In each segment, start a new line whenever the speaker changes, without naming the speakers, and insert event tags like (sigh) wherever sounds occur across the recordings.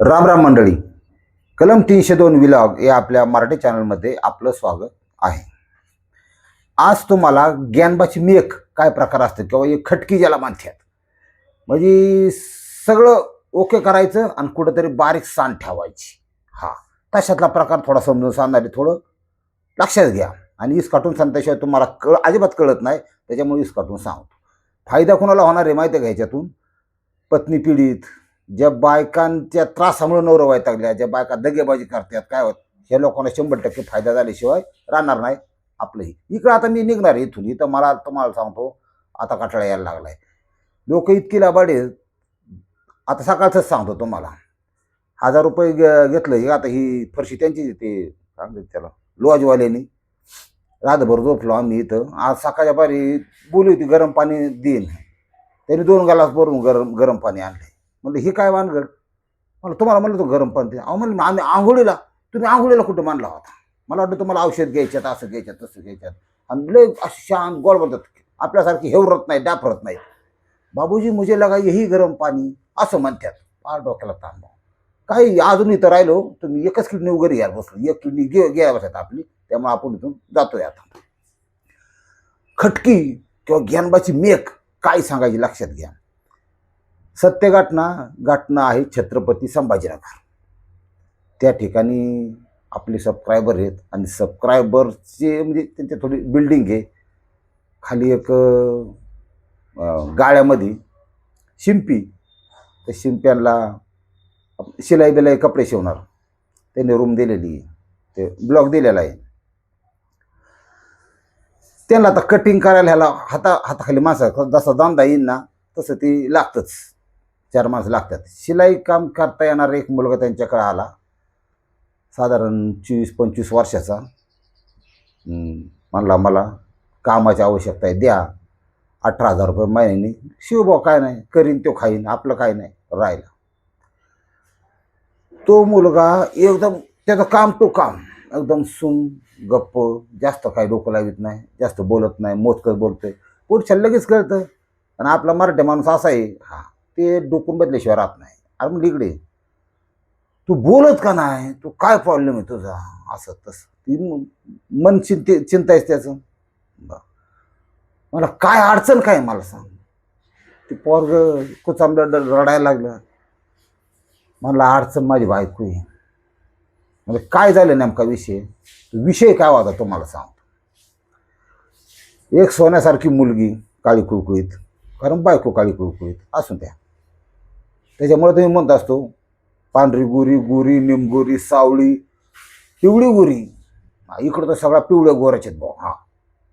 राम राम मंडळी. कलम तीनशे दोन विलॉग या आपल्या मराठी चॅनलमध्ये आपलं स्वागत आहे. आज तुम्हाला ज्ञानबाची मेख काय प्रकार असतात किंवा एक खटकी ज्याला मानतात म्हणजे सगळं ओके करायचं आणि कुठंतरी बारीक सांड ठेवायची. हा तशातला प्रकार थोडा समजून सांगणारे थोडं लक्षात घ्या. आणि इस काटून सांगताशिवाय तुम्हाला कळ अजिबात कळत नाही त्याच्यामुळे इस काटून सांगतो. फायदा कोणाला होणार आहे माहिती आहे का ह्याच्यातून पत्नी पीडित ज्या बायकांच्या त्रासामुळे नवरं वैतागल्या ज्या बायका दगेबाजी करतात काय होत ह्या लोकांना शंभर टक्के फायदा झाल्याशिवाय राहणार नाही आपलंही इकडं आता मी निघणार इथून. इथं मला तुम्हाला सांगतो आता कटाळा यायला लागला आहे लोक इतकी लाबाडे आता सकाळचंच सांगतो तुम्हाला. हजार रुपये घे- घेतलं हे आता ही फरशी त्यांची ते सांगते त्याला लॉजवाल्यानी रातभर झोपलो आम्ही इथं. आज सकाळच्या पारी बोली होती गरम पाणी देईन. त्यांनी दोन ग्लास भरून गरम गरम पाणी आणले म्हणलं ही काय वानगड? मला तुम्हाला म्हणलं तो गरम पाणी अहो म्हणलं आम्ही आंघोळीला तुम्ही आंघोळीला कुठं मानला होता? मला वाटतं तुम्हाला औषध घ्यायच्यात असं घ्यायच्यात तसं घ्यायच्यात. आणि लय असं शांत गोड बोलतात आपल्यासारखी हेवरत नाही डाफरत नाही बाबूजी मुझे लगा यही गरम पाणी असं म्हणतात. फार डोक्याला ताण काही अजून इथं राहिलो तुम्ही एकच किडनी वगैरे यायला बसलो. एक किडनी घे घ्या बसत आपली त्यामुळे आपण इथून जातोय आता. खटकी किंवा ज्ञानबाची मेक काय सांगायची लक्षात घ्या. सत्य घटना गाठणं आहे छत्रपती संभाजीनगर. त्या ठिकाणी आपले सबस्क्रायबर आहेत आणि सबस्क्रायबरचे म्हणजे त्यांची थोडी बिल्डिंग आहे. खाली एक गाळ्यामध्ये शिंपी. त्या शिंप्यांना शिलाई बिलाई कपडे शिवणार. त्यांनी रूम दिलेली आहे. ते ब्लॉक दिलेला आहे. त्यांना आता कटिंग करायला ह्याला हाता हाताखाली माणसं जसा दांदा येईल ना तसं ती लागतंच. चार माणसं लागतात. शिलाई काम करता येणारा एक मुलगा त्यांच्याकडे आला. साधारण चोवीस पंचवीस वर्षाचा. म्हणला मला कामाची आवश्यकता आहे द्या. अठरा हजार रुपये महिन्याने. शिवभाऊ काय नाही. करीन तो खाईन. आपलं काय नाही. राहिला. तो मुलगा एकदम त्याचं काम तो काम. एकदम सुन गप्प जास्त काही डोकं लावित नाही. जास्त बोलत नाही. मोजकत बोलतोय. पुढच्या लगेच कळतं. आणि आपला मराठी माणूस असा आहे. हा. ते डोकून बदल्याशिवाय राहत नाही. अरे मग इकडे तू बोलत का नाही? तू काय प्रॉब्लेम आहे तुझा? असं तसं. ती मन चिंते चिंता आहे त्याचं. मला काय अडचण काय मला सांग. ते पोरग कुचांबलं रडायला लागलं. मला अडचण माझी बायको आहे. म्हणजे काय झालं नेमका विषय? विषय काय होता तुम्हाला सांगतो एक सोन्यासारखी मुलगी काळी कुळकुळीत कारण बायको काळी कुळकुळीत असून त्या त्याच्यामुळे तुम्ही म्हणत असतो पांढरी गोरी गुरी निंबोरी सावळी पिवळी गोरी. हा, इकडं तर सगळा पिवळ्या गोऱ्याचे भाऊ हां.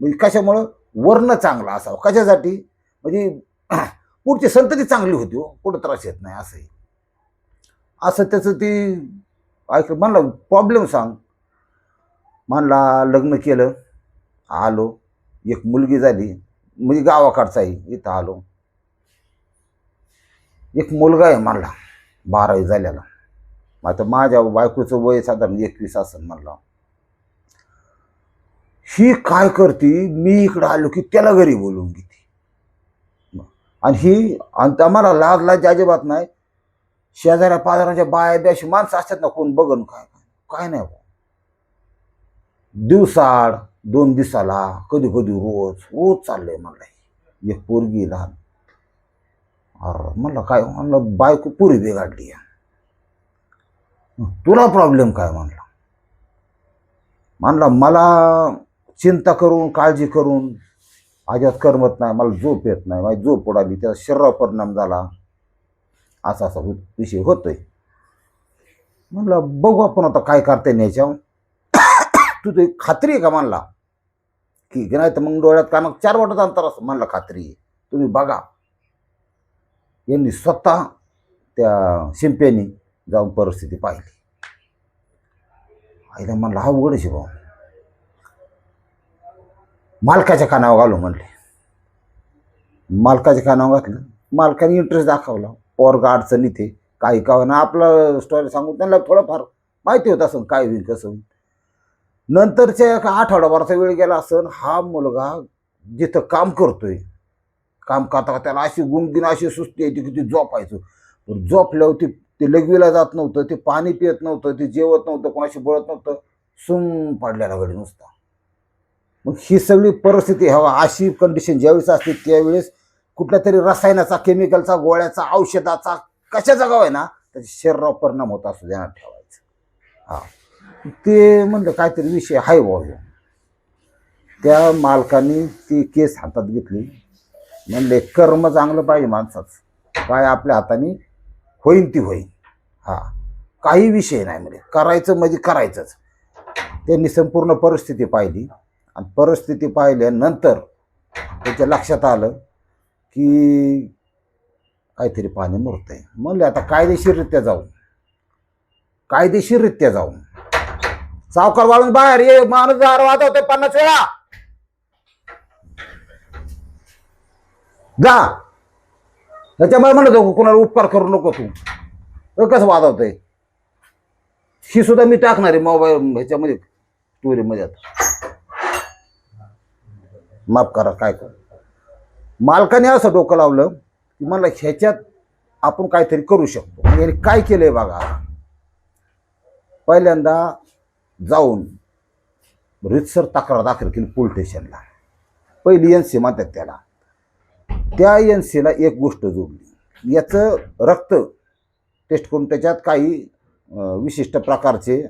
म्हणजे कशामुळं? वर्ण चांगला असावं. कशासाठी? म्हणजे (clears throat) पुढची संतती चांगली होती हो कुठं त्रास येत नाही असंही असं त्याचं ती ऐक म्हणला प्रॉब्लेम सांग. म्हणला लग्न केलं आलो. एक मुलगी झाली. म्हणजे गावाकडचा आहे इथं आलो. एक मुलगा आहे म्हणला बारावी झालेला आता माझ्या बायकोचं वय साधारण एकवीस असं म्हणला. ही काय करते? मी इकडं आलो की त्याला घरी बोलवून घेते. आणि ही आणि आम्हाला लाज लाज अजिबात नाही. शेजाऱ्या पाजाराच्या बाया बी अशी माणसं असतात ना कोण बघन काय काय नाही बुवा. दिवसाड दोन दिवसाला कधी कधी रोज रोज चाललंय म्हणलं एक पोरगी लहान. अरे म्हणलं काय म्हणलं बायको पुरी बिघाडली आहे. तुला प्रॉब्लेम काय म्हणला? म्हणला मला चिंता करून काळजी करून अजिबात करमत नाही मला झोप येत नाही माझी झोप उडाली त्याचा शरीरावर परिणाम झाला. असा असा विषय होतोय. म्हणलं बघू आपण आता काय करता येईल याच्या तुझं खात्री आहे का म्हणला? की नाही तर मग डोळ्यात कानात चार वाटत अंतर असं म्हणलं खात्री. आहे तुम्ही बघा. यांनी स्वतः त्या शिंप्यानी जाऊन परिस्थिती पाहिली. आईला म्हणलं हा उघड भाऊ मालकाच्या कानावर घालू म्हणले. मालकाच्या कानावर घातलं. मालकाने इंटरेस्ट दाखवला. पोरगा अडचणी ते काही का ना आपलं स्टोरी सांगून त्यांना थोडंफार माहिती होत असं काय होईल कसं होईल. नंतरच्या एका आठवडाभराचा वेळ गेला असन हा मुलगा जिथं काम करतोय काम करता त्याला अशी गुंगीन अशी सुस्ती येते की ती झोपायचं. पण झोपल्यावर ती ते लघवीला जात नव्हतं ते पाणी पित नव्हतं ते जेवत नव्हतं कोणाशी बोलत नव्हतं. सुम पडलेला घडी नुसता. मग ही सगळी परिस्थिती हवा अशी कंडिशन ज्यावेळेस असते त्यावेळेस कुठल्या तरी रसायनाचा केमिकलचा गोळ्याचा औषधाचा कशाचा गाव आहे ना त्याच्या शरीरावर परिणाम होत असतो ध्यानात ठेवायचं. हा. ते म्हणलं काहीतरी विषय आहे बुवा त्या मालकाने ती केस हातात घेतली. म्हणले कर्म चांगलं पाहिजे माणसाचं. काय आपल्या हाताने होईल ती होईल हा. काही विषय नाही म्हणजे. करायचं म्हणजे करायचंच. त्यांनी संपूर्ण परिस्थिती पाहिली. आणि परिस्थिती पाहिल्यानंतर त्याच्या लक्षात आलं की काहीतरी पाणी मुरत आहे म्हणले आता कायदेशीररित्या जाऊ कायदेशीररित्या जाऊ सावकार वाळून बाहेर ये. माणूस दार वाजवते पन्नास वेळा. जा. त्याच्यामुळे म्हणत होतो कुणाला उपकार करू नको तू. कसं वाजवतंय ही सुद्धा मी टाकणार आहे मोबाईल ह्याच्यामध्ये स्टोरीमध्ये आता. माफ करा काय कर? मालकाने असं डोकं लावलं की मला ह्याच्यात आपण काहीतरी करू शकतो. याने काय केलंय बघा? पहिल्यांदा जाऊन रितसर तक्रार दाखल केली पोलीस स्टेशनला. पहिली एन सी म्हणतात त्याला. त्या एन सीला एक गोष्ट जोडली. याचं रक्त टेस्ट करून त्याच्यात काही विशिष्ट प्रकारचे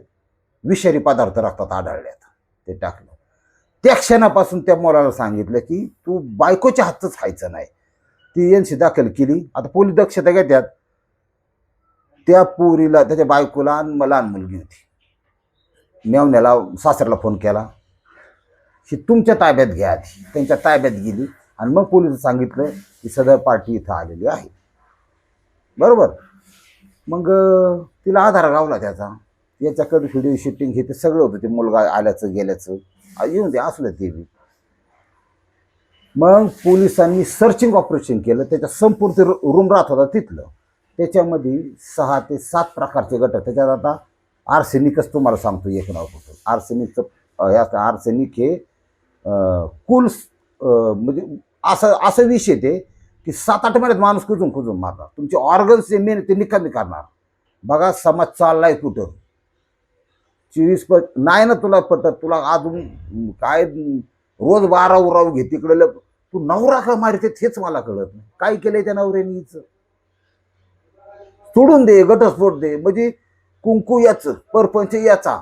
विषारी पदार्थ रक्तात आढळल्यात. ते टाकलं. त्या क्षणापासून त्या मुलाला सांगितलं की तू बायकोच्या हातच खायचं नाही. ती एन सी दाखल केली. आता पोलीस दक्षता घेतात त्या पोरीला त्याच्या बायकोला आणि मला लहान मुलगी होती. मेवण्याला सासऱ्याला फोन केला. की तुमच्या ताब्यात घ्या आधी. त्यांच्या ताब्यात गेली. आणि मग पोलीस सांगितलं की सदर पार्टी इथं आलेली आहे. बरोबर? मग तिला आधार गावला त्याचा. याच्याकडे व्हिडिओ शूटिंग हे ते सगळं होतं ते मुलगा आल्याचं गेल्याचं. येऊन ते असलं ते बी. मग पोलिसांनी सर्चिंग ऑपरेशन केलं त्याच्या संपूर्ण रूम राहत होता तिथलं. त्याच्यामध्ये सहा ते सात प्रकारचे घटक त्याच्यात आता आर्सेनिकच तुम्हाला सांगतो एक नाव होतं आर्सेनिकचं हे असतं आर्सेनिक हे कुल्स म्हणजे असं असं विष येते की सात आठ महिन्यात माणूस कुजून कुजून मारणार तुमचे ऑर्गन्स जे मेन ते निकामी करणार. बघा समाज चाललाय कुठं? चोवीस प नाही ना तुला पटत तुला अजून काय रोज बारा उराव घे तिकडे तू नवरा का मारते हेच मला कळत नाही. काय केलंय त्या नवऱ्याने हिचं? सोडून दे घटस्फोट दे. म्हणजे कुंकू याचं परपंच याचा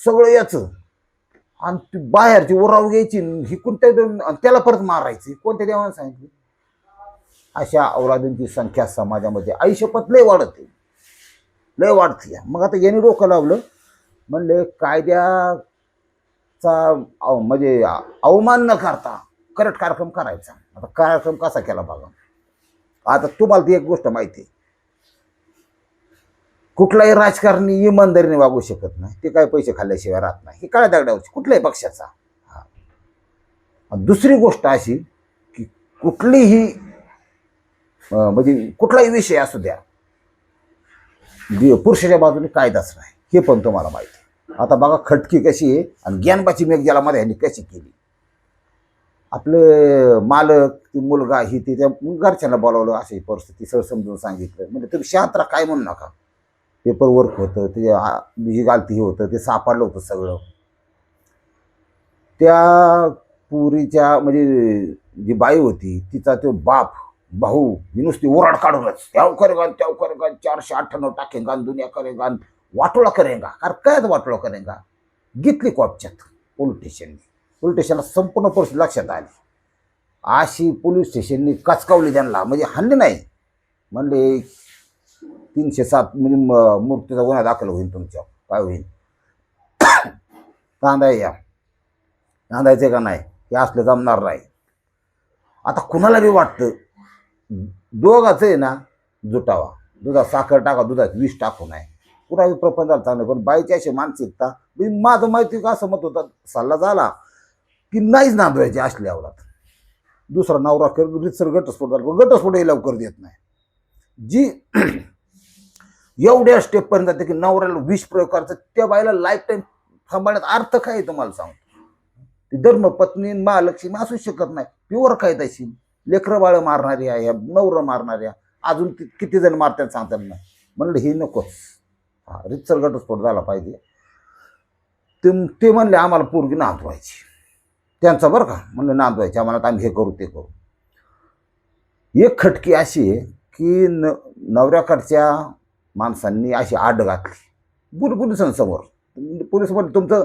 सगळं याचं. आणि ती बाहेरची उराव घ्यायची ही कोणत्या देऊन आणि त्याला परत मारायची. कोणत्या देवाने सांगितली? अशा औलादांची संख्या समाजामध्ये आयुष्यपत लय वाढते. लय वाढते. मग आता यांनी डोकं लावलं. म्हणले कायद्याचा अव- म्हणजे अवमान न करता करट कार्यक्रम करायचा. आता कार्यक्रम कसा केला बघा. आता तुम्हाला ती एक गोष्ट माहिती आहे. कुठलाही राजकारणी इमानदारीने वागू शकत नाही ते काय पैसे खाल्ल्याशिवाय राहत नाही. हे काळ्या दगडावरची कुठल्याही पक्षाचा. हा. दुसरी गोष्ट अशी की कुठलीही म्हणजे कुठलाही विषय असू द्या पुरुषाच्या बाजूने कायदाच नाही. हे पण तुम्हाला माहिती आहे. आता बघा खटकी कशी आहे आणि ज्ञानबाची मेघ ज्याला मध्ये ह्यांनी कशी केली. आपले मालक ती मुलगा ही ती त्या घरच्यांना बोलावलं अशी परिस्थिती सर समजून सांगितलं. म्हणजे तुम्ही शांत राहा काय म्हणू नका. पेपर वर्क होतं ते आ- गालती हे होतं ते सापडलं होतं सगळं. त्या पुरीच्या म्हणजे जी बाई होती तिचा तो बाप भाऊ ही नुसती ओराड काढूनच त्याव करेगा त्याव करेगा चारशे अठ्ठ्याण्णव टाकेगा दुनिया करेगा वाटोळा करेगा कारण काय वाटोळा करेगा घेतली कॉपच्यात पोलीस स्टेशनने. पोलीस स्टेशनला संपूर्ण परिस्थिती लक्षात आली. अशी पोलीस स्टेशनने कचकावली त्यांना म्हणजे हल्ली नाही. म्हणले तीनशे सात म्हणजे म- मूर्तीचा गुन्हा दाखल होईल तुमच्या. काय होईल? कांदा या. तांदायचे का नाही? हे असलं जमणार नाही. आता कुणाला बी वाटतं दोघाचं आहे ना जुटावा. दुधात साखर टाका दुधात विष टाकू नये. पुरा प्रपंचाला चांगलं पण बाईची अशी मानसिकता माझं माहिती का असं मत होता? सल्ला झाला की नाहीच नांदवायची असली आवरात दुसरा नवरा कर रितसर घटस्फोट झाला पण घटस्फोटही लवकर देत नाही. जी एवढ्या स्टेपपर्यंत जाते की नवऱ्याला विष प्रयोग करायचं. त्या बाईला लाईफ टाईम थांबवण्यात अर्थ काय आहे तुम्हाला सांगतो. ती धर्मपत्नी महालक्ष्मी असू शकत नाही. प्युअर काय तशी? लेकरं बाळं मारणारी आहे नवरं मारणाऱ्या अजून किती जण मारतात सांगतात नाही. म्हणलं हे नकोच हा रितसर घटस्फोट झाला पाहिजे. ते ते म्हणले आम्हाला पोरगी नांदवायची. त्यांचं बरं का? म्हणलं नांदवायची. आम्हाला आम्ही हे करू ते करू. एक खटकी अशी आहे की न नवऱ्याकडच्या माणसांनी अशी आड घातली. बुल पोलिसांसमोर पोलीस म्हणजे तुमचं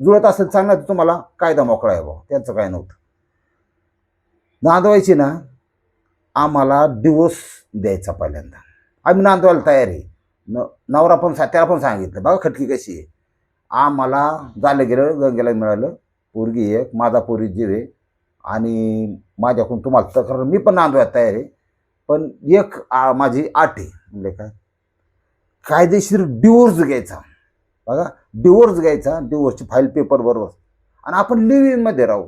जुळत असेल सांगणार तुम्हाला कायदा मोकळा आहे बाबा त्यांचं काय नव्हतं. नांदवायची ना आम्हाला डिवोर्स द्यायचा पहिल्यांदा. आम्ही नांदवायला तयार आहे. न नवरा पण सा त्याला पण सांगितलं बघा खटकी कशी आहे. आम्हाला झालं गेलं गंगेला मिळालं. पोरगी एक माझा पोरी जीव आहे. आणि माझ्याकडून तुम्हाला तक्रार मी पण नांदवायला तयार आहे. पण एक आ, माझी आठ आहे. म्हणजे काय कायदेशीर डिवोर्स घ्यायचा. बघा डिवोर्स घ्यायचा डिवोर्सची फाईल पेपर बरोबर आणि आपण लिव्हिंगमध्ये राहू.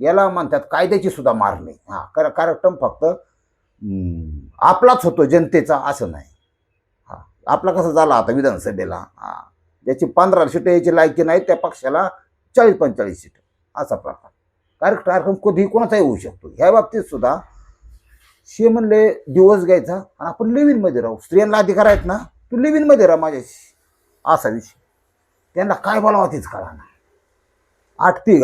याला म्हणतात कायद्याची सुद्धा मार नाही. हां कर कार्यक्रम फक्त आपलाच होतो जनतेचा असं नाही. हा आपला कसं झाला आता विधानसभेला? हां ज्याची पंधरा सीटं यायची लायकी नाही त्या पक्षाला चाळीस पंचेचाळीस सीट. असा प्रकार. कार्य कार्यक्रम कधीही कोणाचाही होऊ शकतो. ह्या बाबतीत सुद्धा शे म्हणले दिवस घ्यायचा आणि आपण लिव्हिनमध्ये राहू. स्त्रियांना अधिकार आहेत ना? तू लिव्हिनमध्ये राहा माझ्याशी. असा विषय. त्यांना काय बोलावं तीच कळा ना आठ ती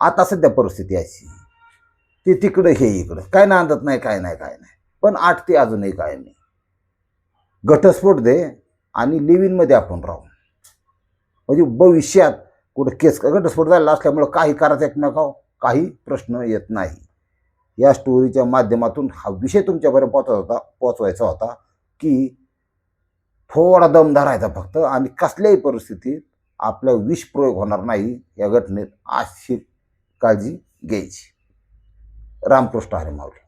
आता सध्या परिस्थिती अशी. ते तिकडं हे इकडं. काय नांदत नाही काय नाही काय नाही. पण आठ अजूनही काय नाही. घटस्फोट दे आणि लिव्हिनमध्ये आपण राहू. म्हणजे भविष्यात कुठं केस घटस्फोट झालेला असल्यामुळं काही करायचं एकमेकाव हो. काही प्रश्न येत नाही. या स्टोरीच्या माध्यमातून हा विषय तुमच्यापर्यंत पोहोचत होता पोचवायचा होता. की थोडा दम धरायचा फक्त आणि कसल्याही परिस्थितीत आपल्या विष प्रयोग होणार नाही या घटनेत अशी काळजी घ्यायची. रामकृष्ण हरे माऊली.